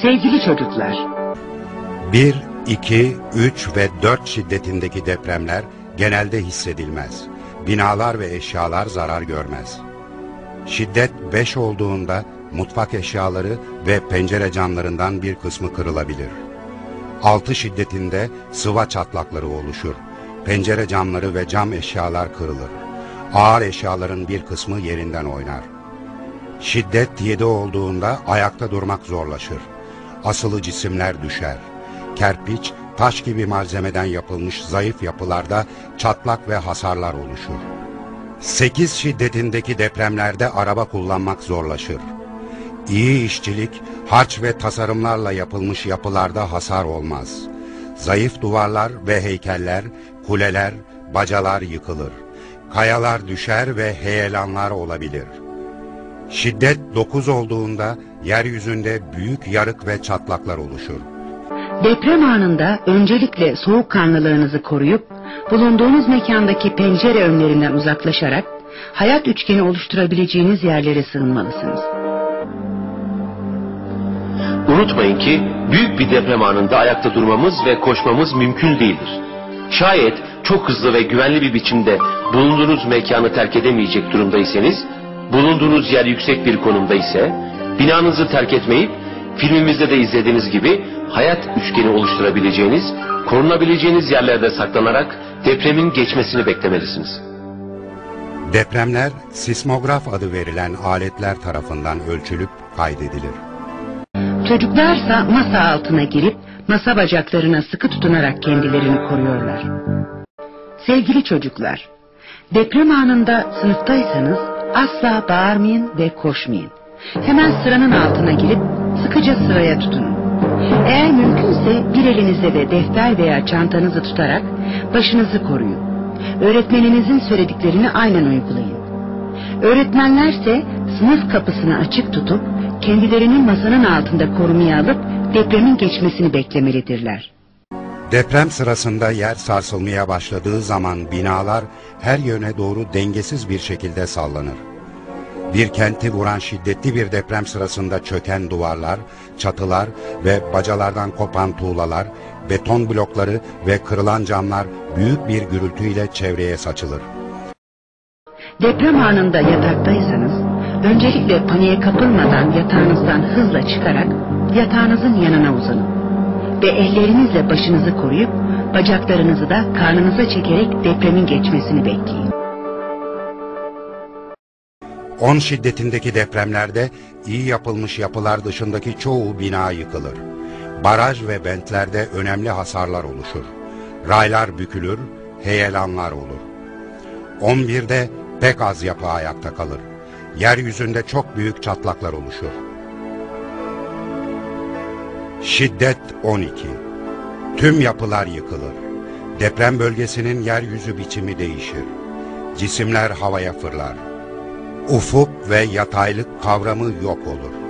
Sevgili çocuklar, 1, 2, 3 ve 4 şiddetindeki depremler genelde hissedilmez. Binalar ve eşyalar zarar görmez. Şiddet 5 olduğunda mutfak eşyaları ve pencere camlarından bir kısmı kırılabilir. 6 şiddetinde sıva çatlakları oluşur. Pencere camları ve cam eşyalar kırılır. Ağır eşyaların bir kısmı yerinden oynar. Şiddet 7 olduğunda ayakta durmak zorlaşır. Asılı cisimler düşer. Kerpiç, taş gibi malzemeden yapılmış zayıf yapılarda çatlak ve hasarlar oluşur. 8 şiddetindeki depremlerde araba kullanmak zorlaşır. İyi işçilik, harç ve tasarımlarla yapılmış yapılarda hasar olmaz. Zayıf duvarlar ve heykeller, kuleler, bacalar yıkılır. Kayalar düşer ve heyelanlar olabilir. Şiddet 9 olduğunda yeryüzünde büyük yarık ve çatlaklar oluşur. deprem anında öncelikle soğukkanlılığınızı koruyup bulunduğunuz mekandaki pencere önlerinden uzaklaşarak hayat üçgeni oluşturabileceğiniz yerlere sığınmalısınız. Unutmayın ki büyük bir deprem anında ayakta durmamız ve koşmamız mümkün değildir. Şayet çok hızlı ve güvenli bir biçimde bulunduğunuz mekanı terk edemeyecek durumdaysanız, bulunduğunuz yer yüksek bir konumda ise, binanızı terk etmeyip filmimizde de izlediğiniz gibi hayat üçgeni oluşturabileceğiniz, korunabileceğiniz yerlerde saklanarak depremin geçmesini beklemelisiniz. Depremler sismograf adı verilen aletler tarafından ölçülüp kaydedilir. Çocuklarsa masa altına girip masa bacaklarına sıkı tutunarak kendilerini koruyorlar. Sevgili çocuklar, deprem anında sınıftaysanız asla bağırmayın ve koşmayın. Hemen sıranın altına girip sıkıca sıraya tutunun. Eğer mümkünse bir elinizde de defter veya çantanızı tutarak başınızı koruyun. Öğretmeninizin söylediklerini aynen uygulayın. Öğretmenlerse sınıf kapısını açık tutup kendilerinin masanın altında korumaya alıp depremin geçmesini beklemelidirler. Deprem sırasında yer sarsılmaya başladığı zaman binalar her yöne doğru dengesiz bir şekilde sallanır. Bir kenti vuran şiddetli bir deprem sırasında çöken duvarlar, çatılar ve bacalardan kopan tuğlalar, beton blokları ve kırılan camlar büyük bir gürültüyle çevreye saçılır. Deprem anında yataktaysanız öncelikle paniğe kapılmadan yatağınızdan hızla çıkarak yatağınızın yanına uzanın. Ve ellerinizle başınızı koruyup bacaklarınızı da karnınıza çekerek depremin geçmesini bekleyin. 10 şiddetindeki depremlerde iyi yapılmış yapılar dışındaki çoğu bina yıkılır. Baraj ve bentlerde önemli hasarlar oluşur. Raylar bükülür, heyelanlar olur. 11'de pek az yapı ayakta kalır. Yeryüzünde çok büyük çatlaklar oluşur. Şiddet 12. Tüm yapılar yıkılır. Deprem bölgesinin yeryüzü biçimi değişir. Cisimler havaya fırlar. Ufuk ve yataylık kavramı yok olur.